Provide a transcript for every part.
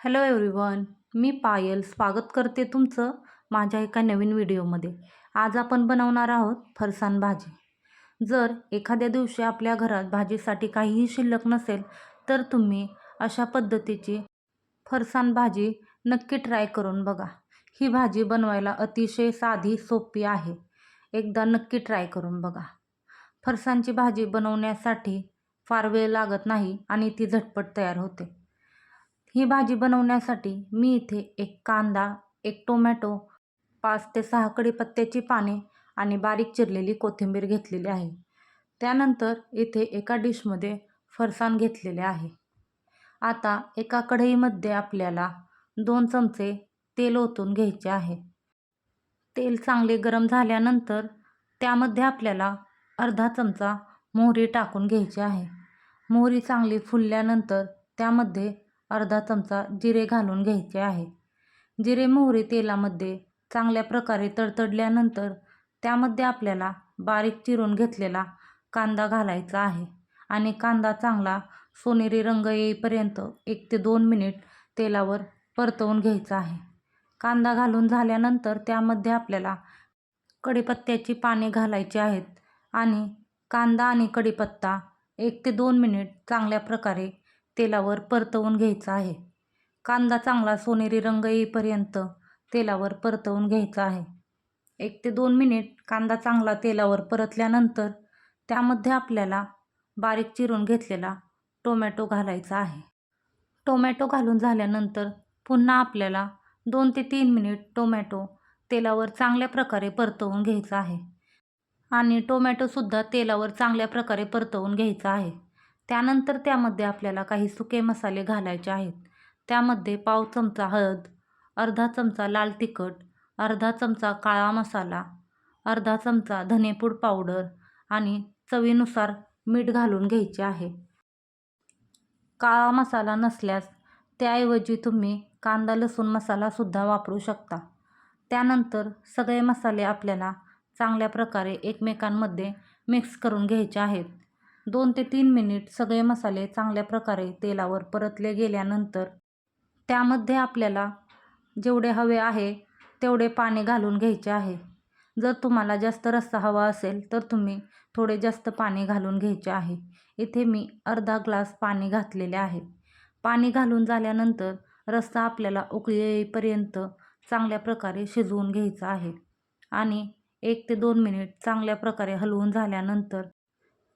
Hello everyone मी पायल स्वागत करते तुमचं माझ्या एका नवीन व्हिडिओमध्ये. आज आपण बनवणार आहोत फरसाण भाजी. जर एखाद्या दिवशी आपल्या घरात भाजीसाठी काहीही शिल्लक नसेल तर तुम्ही अशा पद्धतीची फरसाण भाजी नक्की ट्राय करून बघा. ही भाजी बनवायला अतिशय साधी सोपी आहे. एकदा नक्की ट्राय करून बघा. फरसाणची भाजी बनवण्यासाठी फार वेळ लागत नाही आणि ती झटपट तयार होते. ही भाजी बनवण्यासाठी मी इथे एक कांदा एक टोमॅटो पाच ते सहा कढीपत्त्याची पाने आणि बारीक चिरलेली कोथिंबीर घेतलेली आहे. त्यानंतर इथे एका डिशमध्ये फरसाण घेतलेले आहे. आता एका कढईमध्ये आपल्याला दोन चमचे तेल ओतून घ्यायचे आहे. तेल चांगले गरम झाल्यानंतर त्यामध्ये आपल्याला अर्धा चमचा मोहरी टाकून घ्यायची आहे. मोहरी चांगली फुलल्यानंतर त्यामध्ये अर्धा चमचा जिरे घालून घ्यायचे आहे. जिरे मोहरी तेलामध्ये चांगल्या प्रकारे तडतडल्यानंतर त्यामध्ये आपल्याला बारीक चिरून घेतलेला कांदा घालायचा आहे आणि कांदा चांगला सोनेरी रंग येईपर्यंत एक ते दोन मिनिट तेलावर परतवून घ्यायचा आहे. कांदा घालून झाल्यानंतर त्यामध्ये आपल्याला कढीपत्त्याची पाने घालायची आहेत आणि कांदा आणि कढीपत्ता एक ते दोन मिनिट चांगल्या प्रकारे तेलावर परतवून घ्यायचा आहे. कांदा चांगला सोनेरी रंग येईपर्यंत तेलावर परतवून घ्यायचा आहे. एक ते दोन मिनिट कांदा चांगला तेलावर परतल्यानंतर त्यामध्ये आपल्याला बारीक चिरून घेतलेला टोमॅटो घालायचा आहे. टोमॅटो घालून झाल्यानंतर पुन्हा आपल्याला दोन ते तीन मिनिट टोमॅटो तेलावर चांगल्या प्रकारे परतवून घ्यायचा आहे. आणि टोमॅटोसुद्धा तेलावर चांगल्या प्रकारे परतवून घ्यायचा आहे. त्यानंतर त्यामध्ये आपल्याला काही सुके मसाले घालायचे आहेत. त्यामध्ये पाव चमचा हळद अर्धा चमचा लाल तिखट अर्धा चमचा काळा मसाला अर्धा चमचा धनेपूड पावडर आणि चवीनुसार मीठ घालून घ्यायचे आहे. काळा मसाला नसल्यास त्याऐवजी तुम्ही कांदा लसूण मसालासुद्धा वापरू शकता. त्यानंतर सगळे मसाले आपल्याला चांगल्या प्रकारे एकमेकांमध्ये मिक्स करून घ्यायचे आहेत. दोन ते तीन मिनिट सगळे मसाले चांगल्या प्रकारे तेलावर परतले गेल्यानंतर त्यामध्ये आपल्याला जेवढे हवे आहे तेवढे पाणी घालून घ्यायचे आहे. जर तुम्हाला जास्त रस्सा हवा असेल तर तुम्ही थोडे जास्त पाणी घालून घ्यायचे आहे. इथे मी अर्धा ग्लास पाणी घातलेले आहे. पाणी घालून झाल्यानंतर रस्सा आपल्याला उकळी येईपर्यंत चांगल्या प्रकारे शिजवून घ्यायचा आहे. आणि एक ते दोन मिनिट चांगल्या प्रकारे हलवून झाल्यानंतर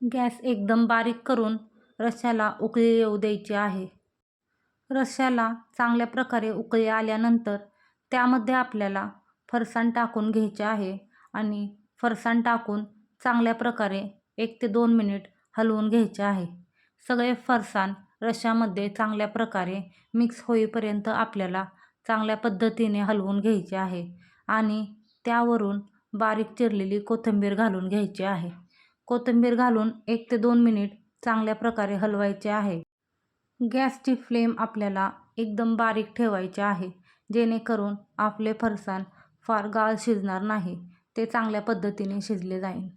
गॅस एकदम बारीक करून रश्श्याला उकळी येऊ द्यायची आहे. रश्श्याला चांगल्या प्रकारे उकळी आल्यानंतर त्यामध्ये आपल्याला फरसाण टाकून घ्यायचे आहे आणि फरसाण टाकून चांगल्या प्रकारे एक ते दोन मिनिट हलवून घ्यायचे आहे. सगळे फरसाण रश्श्यामध्ये चांगल्या प्रकारे मिक्स होईपर्यंत आपल्याला चांगल्या पद्धतीने हलवून घ्यायचे आहे आणि त्यावरून बारीक चिरलेली कोथिंबीर घालून घ्यायची आहे. कोथिंबीर घालून एक ते दोन मिनिट चांगल्या प्रकारे हलवायचे आहे. गॅसची फ्लेम आपल्याला एकदम बारीक ठेवायचे आहे जेणेकरून आपले फरसाण फार गाळ शिजणार नाही ते चांगल्या पद्धतीने शिजले जाईल.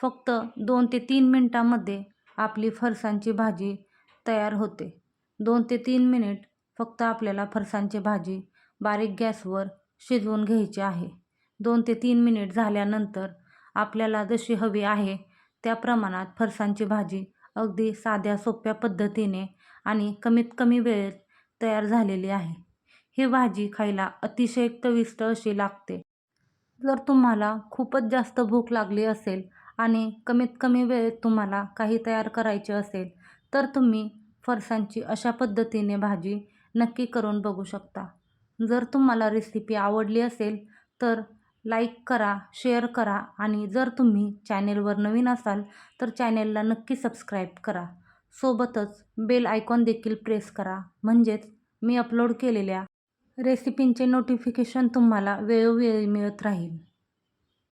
फक्त दोन ते तीन मिनटामध्ये आपली फरसाणची भाजी तयार होते. दोन ते तीन मिनिट फक्त आपल्याला फरसाणची भाजी बारीक गॅसवर शिजवून घ्यायची आहे. दोन ते तीन मिनिट झाल्यानंतर आपल्याला जशी हवी आहे त्या प्रमाणात फरसाणची भाजी अगदी साध्या सोप्या पद्धतीने आणि कमीत कमी वेळेत तयार झालेली आहे. ही भाजी खायला अतिशय चविष्ट अशी लागते. जर तुम्हाला खूपच जास्त भूक लागली असेल आणि कमीत कमी वेळेत तुम्हाला काही तयार करायचे असेल तर तुम्ही फरसाणची अशा पद्धतीने भाजी नक्की करून बघू शकता. जर तुम्हाला रेसिपी आवडली असेल तर लाईक करा शेअर करा आणि जर तुम्ही चॅनेलवर नवीन असाल तर चॅनेलला नक्की सबस्क्राईब करा. सोबतच बेल आयकॉन देखील प्रेस करा. म्हणजेच मी अपलोड केलेल्या रेसिपींचे नोटिफिकेशन तुम्हाला वेळोवेळी मिळत राहील.